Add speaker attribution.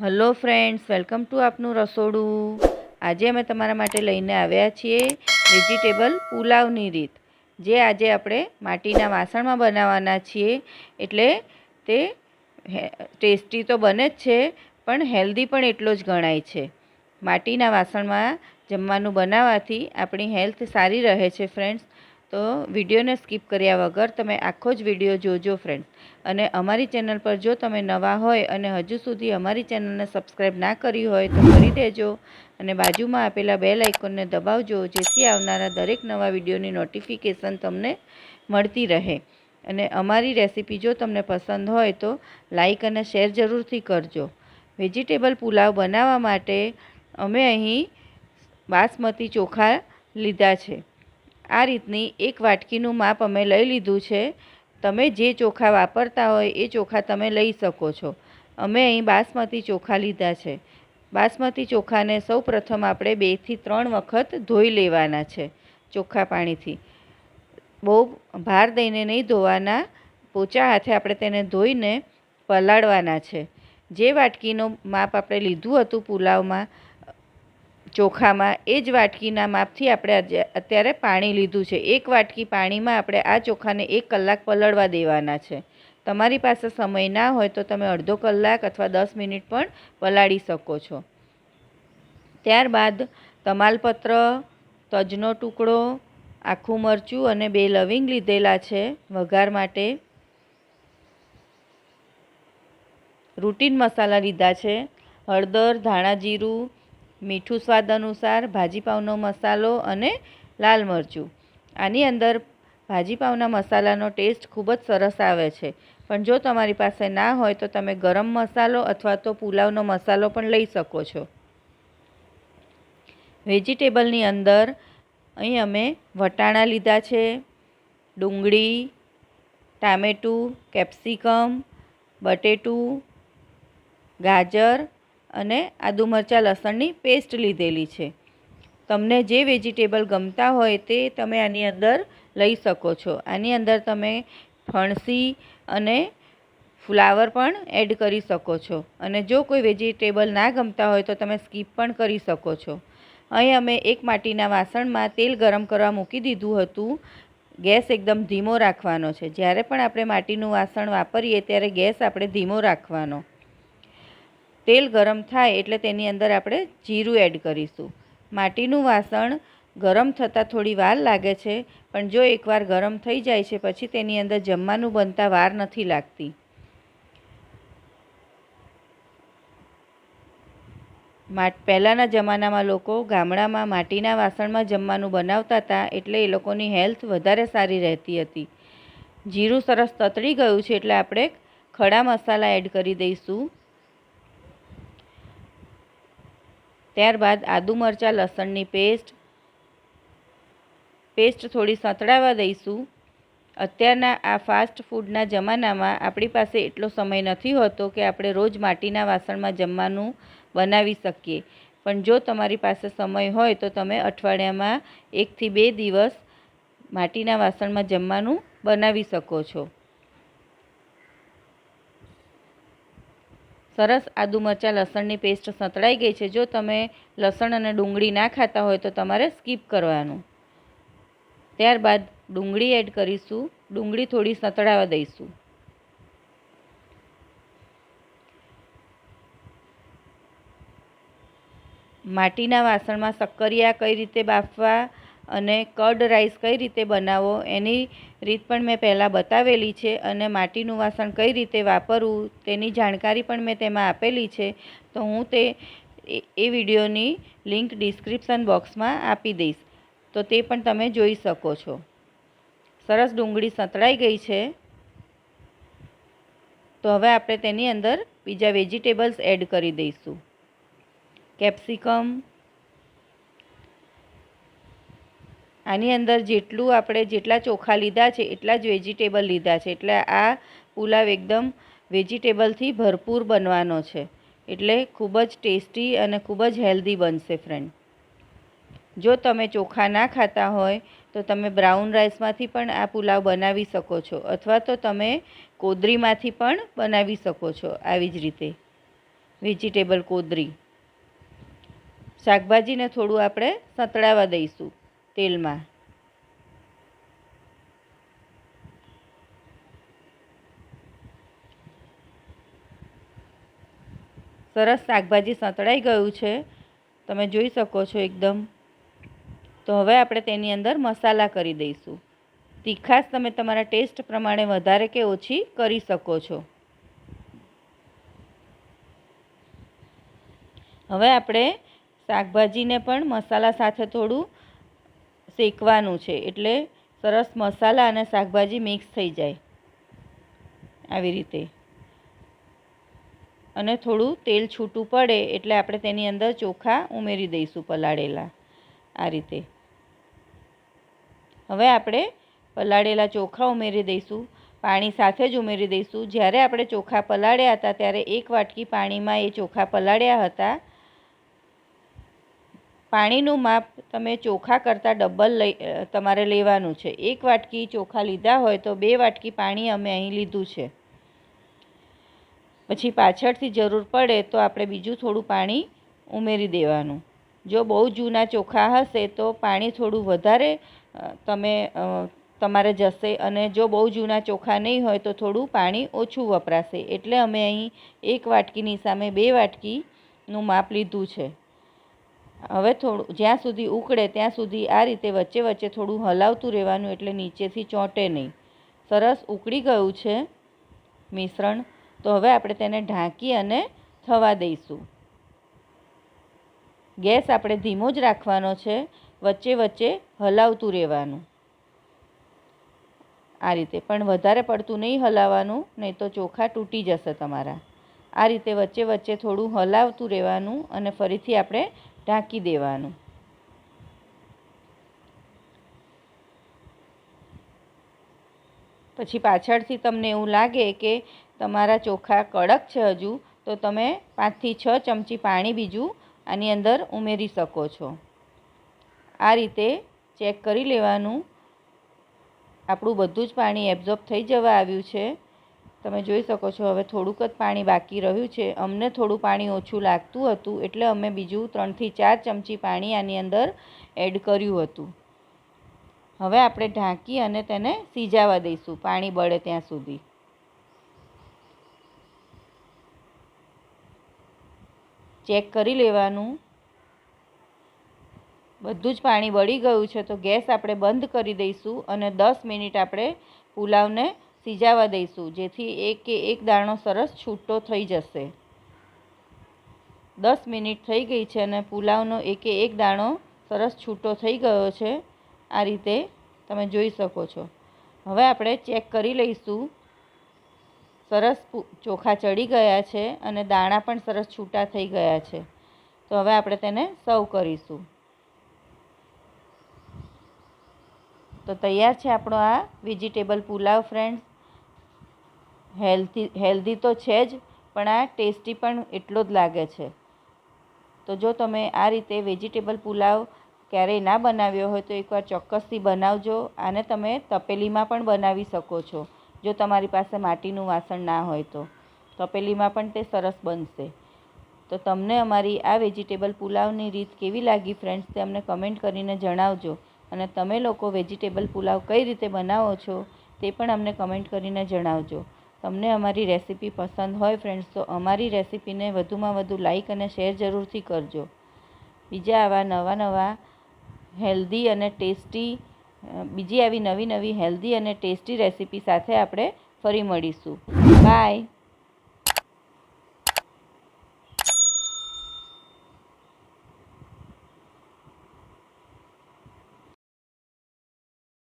Speaker 1: Hello friends welcome to આપનું રસોડું. આજે અમે તમારા માટે લઈને આવ્યા છીએ વેજીટેબલ પુલાવની રીત. જે આજે આપણે માટીના વાસણમાં બનાવવાના છીએ. એટલે તે ટેસ્ટી તો બને જ છે, પણ હેલ્ધી પણ એટલો જ ગણાય છે. માટીના વાસણમાં જમવાનું બનાવવાથી આપણી હેલ્થ સારી રહે છે ફ્રેન્ડ્સ તો વિડીયોને સ્કીપ કર્યા વગર તમે આખો જ વીડિયો જોજો ફ્રેન્ડ અને અમારી ચેનલ પર જો તમે નવા હોય અને હજુ સુધી અમારી ચેનલને સબસ્ક્રાઈબ ના કરી હોય તો કરી દેજો. અને બાજુમાં આપેલા બેલ આઇકોનને દબાવજો, જેથી આવનારા દરેક નવા વિડીયોની નોટિફિકેશન તમને મળતી રહે. અને અમારી રેસીપી જો તમને પસંદ હોય તો લાઇક અને શેર જરૂરથી કરજો. વેજીટેબલ પુલાવ બનાવવા માટે અમે અહીં બાસમતી ચોખા લીધા છે. આ રીતની એક વાટકીનું માપ અમે લઈ લીધું છે. તમે જે ચોખા વાપરતા હોય એ ચોખા તમે લઈ શકો છો. અમે અહીં બાસમતી ચોખા લીધા છે. બાસમતી ચોખાને સૌ પ્રથમ આપણે બેથી ત્રણ વખત ધોઈ લેવાના છે ચોખ્ખા પાણીથી. બહુ ભાર દઈને નહીં ધોવાના, પોચા હાથે આપણે તેને ધોઈને પલાળવાના છે. જે વાટકીનું માપ આપણે લીધું હતું પુલાવમાં ચોખામાં એ જ વાટકીના માપથી આપણે અત્યારે પાણી લીધું છે. એક વાટકી પાણીમાં આપણે આ ચોખાને એક કલાક પલળવા દેવાના છે. તમારી પાસે સમય ના હોય તો તમે અડધો કલાક અથવા દસ મિનિટ પણ પલાળી શકો છો. ત્યારબાદ તમાલપત્ર, તજનો ટુકડો, આખું મરચું અને બે લવિંગ લીધેલા છે વઘાર માટે. રૂટીન મસાલા લીધા છે. હળદર, ધાણા જીરું મીઠું સ્વાદ અનુસાર ભાજીપાવનો મસાલો અને લાલ મરચું. આની અંદર ભાજીપાવના મસાલાનો ટેસ્ટ ખૂબ જ સરસ આવે છે. પણ જો તમારી પાસે ના હોય તો તમે ગરમ મસાલો અથવા તો પુલાવનો મસાલો પણ લઈ શકો છો. વેજીટેબલની અંદર અહીં અમે વટાણા લીધા છે, ડુંગળી, ટામેટું, કેપ્સિકમ, બટેટું, ગાજર અને આદુ મરચાં લસણની પેસ્ટ લીધેલી છે. તમને જે વેજીટેબલ ગમતા હોય તે તમે આની અંદર લઈ શકો છો. આની અંદર તમે ફણસી અને ફ્લાવર પણ એડ કરી શકો છો. અને જો કોઈ વેજીટેબલ ના ગમતા હોય તો તમે સ્કીપ પણ કરી શકો છો. અહીં અમે એક માટીના વાસણમાં તેલ ગરમ કરવા મૂકી દીધું હતું. ગેસ એકદમ ધીમો રાખવાનો છે. જ્યારે પણ આપણે માટીનું વાસણ વાપરીએ ત્યારે ગેસ આપણે ધીમો રાખવાનો. તેલ ગરમ થાય એટલે તેની અંદર આપણે જીરું એડ કરીશું. માટીનું વાસણ ગરમ થતાં થોડી વાર લાગે છે, પણ જો એકવાર ગરમ થઈ જાય છે, પછી તેની અંદર જમવાનું બનતા વાર નથી લાગતી. પહેલાંના જમાનામાં લોકો ગામડામાં માટીના વાસણમાં જમવાનું બનાવતા હતા, એટલે એ લોકોની હેલ્થ વધારે સારી રહેતી હતી. જીરું સરસ તતળી ગયું છે, એટલે આપણે ખડા મસાલા એડ કરી દઈશું. ત્યારબાદ આદુ મરચાં, લસણની પેસ્ટ પેસ્ટ થોડી સંતળાવા દઈશું. અત્યારના આ ફાસ્ટ ફૂડના જમાનામાં આપણી પાસે એટલો સમય નથી હોતો કે આપણે રોજ માટીના વાસણમાં જમવાનું બનાવી શકીએ. પણ જો તમારી પાસે સમય હોય તો તમે અઠવાડિયામાં એકથી બે દિવસ માટીના વાસણમાં જમવાનું બનાવી શકો છો. સરસ આદુ મરચાં લસણની પેસ્ટ સતળાઈ ગઈ છે. જો તમે લસણ અને ડુંગળી ના ખાતા હોય તો તમારે સ્કીપ કરવાનું. ત્યારબાદ ડુંગળી એડ કરીશું. ડુંગળી થોડી સંતળાવા દઈશું. માટીના વાસણમાં શક્કરિયા કઈ રીતે બાફવા? અને કર્ડ રાઈસ કઈ રીતે બનાવવો એની રીત પણ મેં પહેલાં બતાવેલી છે અને માટીનું વાસણ કઈ રીતે વાપરવું તેની જાણકારી પણ મેં તેમાં આપેલી છે. તો હું તે એ વિડીયોની લિંક ડિસ્ક્રિપ્શન બોક્સમાં આપી દઈશ. તો તે પણ તમે જોઈ શકો છો. સરસ ડુંગળી સતળાઈ ગઈ છે. તો હવે આપણે તેની અંદર બીજા વેજીટેબલ્સ એડ કરી દઈશું. કેપ્સિકમ આની અંદર જેટલું આપણે જેટલા ચોખા લીધા છે, એટલા જ વેજીટેબલ લીધા છે. એટલે આ પુલાવ એકદમ વેજીટેબલથી ભરપૂર બનવાનો છે. એટલે ખૂબ જ ટેસ્ટી અને ખૂબ જ હેલ્ધી બનશે ફ્રેન્ડ જો તમે ચોખા ના ખાતા હોય, તો તમે બ્રાઉન રાઈસમાંથી પણ આ પુલાવ બનાવી શકો છો. અથવા તો તમે કોદરીમાંથી પણ બનાવી શકો છો, આવી જ રીતે. વેજીટેબલ કોદરી. શાકભાજીને થોડું આપણે સંતળાવા દઈશું. તેલમાં. સરસ શાકભાજી સંતળાઈ ગયું છે. તમે જોઈ શકો છો એકદમ. તો હવે આપણે તેની અંદર મસાલા કરી દઈશું. તીખાશ તમે તમારા ટેસ્ટ પ્રમાણે વધારે કે ઓછી કરી શકો છો. હવે આપણે શાકભાજીને પણ મસાલા સાથે થોડું શેકવાનું છે એટલે સરસ મસાલા અને શાકભાજી મિક્સ થઈ જાય આવી રીતે. અને થોડું તેલ છૂટું પડે એટલે આપણે તેની અંદર ચોખા ઉમેરી દઈશું પલાળેલા આ રીતે. હવે આપણે પલાળેલા ચોખા ઉમેરી દઈશું, પાણી સાથે જ ઉમેરી દઈશું. જ્યારે આપણે ચોખા પલાળ્યા હતા ત્યારે એક વાટકી પાણીમાં એ ચોખા પલાળ્યા હતા પાણીનું માપ તમે ચોખા કરતાં ડબલ લઈ તમારે લેવાનું છે. એક વાટકી ચોખા લીધા હોય તો બે વાટકી પાણી અમે અહીં લીધું છે. પછી પાછળથી જરૂર પડે તો આપણે બીજું થોડું પાણી ઉમેરી દેવાનું. જો બહુ જૂના ચોખા હશે તો પાણી થોડું વધારે તમે તમારે જશે અને જો બહુ જૂના ચોખા નહીં હોય તો થોડું પાણી ઓછું વપરાશે. એટલે અમે અહીં એક વાટકીની સામે બે વાટકીનું માપ લીધું છે. હવે થોડું, જ્યાં સુધી ઉકળે ત્યાં સુધી આ રીતે વચ્ચે વચ્ચે થોડું હલાવતું રહેવાનું એટલે નીચેથી ચોંટે નહીં. સરસ ઉકળી ગયું છે મિશ્રણ. તો હવે આપણે તેને ઢાંકી અને થવા દઈશું. ગેસ આપણે ધીમો જ રાખવાનો છે, વચ્ચે વચ્ચે હલાવતું રહેવાનું. આ રીતે, પણ વધારે પડતું નહીં હલાવવાનું, નહીં તો ચોખા તૂટી જશે તમારા. આ રીતે વચ્ચે વચ્ચે થોડું હલાવતું રહેવાનું અને ફરીથી આપણે ઢાંકી દેવાનું. પછી પાછળથી તમને એવું લાગે કે તમારા ચોખા કડક છે હજુ, તો તમે પાંચથી છ ચમચી પાણી બીજું આની અંદર ઉમેરી શકો છો. આ રીતે ચેક કરી લેવાનું. આપણું બધું જ પાણી એબ્ઝોર્બ થઈ જવા આવ્યું છે. તમે જોઈ શકો છો, હવે થોડુંક જ પાણી બાકી રહ્યું છે. અમને થોડું પાણી ઓછું લાગતું હતું, એટલે અમે બીજું ત્રણથી ચાર ચમચી પાણી આની અંદર એડ કર્યું હતું. હવે આપણે ઢાંકી અને તેને સીજાવા દઈશું, પાણી બળે ત્યાં સુધી. ચેક કરી લેવાનું. બધું જ પાણી બળી ગયું છે, તો ગેસ આપણે બંધ કરી દઈશું અને દસ મિનિટ આપણે પુલાવને સિજાવા દઈશું, જેથી એક કે એક દાણો સરસ છૂટો થઈ જશે. દસ મિનિટ થઈ ગઈ છે અને પુલાવનો એકે એક દાણો સરસ છૂટો થઈ ગયો છે. આ રીતે તમે જોઈ શકો છો. હવે આપણે ચેક કરી લઈશું. સરસ ચોખા ચડી ગયા છે અને દાણા પણ સરસ છૂટા થઈ ગયા છે. તો હવે આપણે તેને સર્વ કરીશું. તો તૈયાર છે આપણો આ vegetable pulao, friends. Healthy healthy તો છે જ, પણ આ ટેસ્ટી પણ એટલો જ લાગે છે. તો જો તમે આ રીતે વેજીટેબલ પુલાવ ક્યારેય ના બનાવ્યો હોય તો એકવાર ચોક્કસથી બનાવજો. આને તમે તપેલીમાં પણ બનાવી શકો છો, જો તમારી પાસે માટીનું વાસણ ના હોય તો. તપેલીમાં પણ તે સરસ બનશે. તો તમને અમારી આ વેજીટેબલ પુલાવની રીત કેવી લાગી ફ્રેન્ડ્સ તે અમને કમેન્ટ કરીને જણાવજો. અને તમે લોકો વેજીટેબલ પુલાવ કઈ રીતે બનાવો છો તે પણ અમને કમેન્ટ કરીને જણાવજો. તમને અમારી રેસીપી પસંદ હોય ફ્રેન્ડ્સ તો અમારી રેસીપીને વધુમાં વધુ લાઈક અને શેર જરૂરથી કરજો. બીજા આવા નવા નવા હેલ્ધી અને ટેસ્ટી બીજી આવી નવી નવી હેલ્ધી અને ટેસ્ટી રેસીપી સાથે આપણે ફરી મળીશું. બાય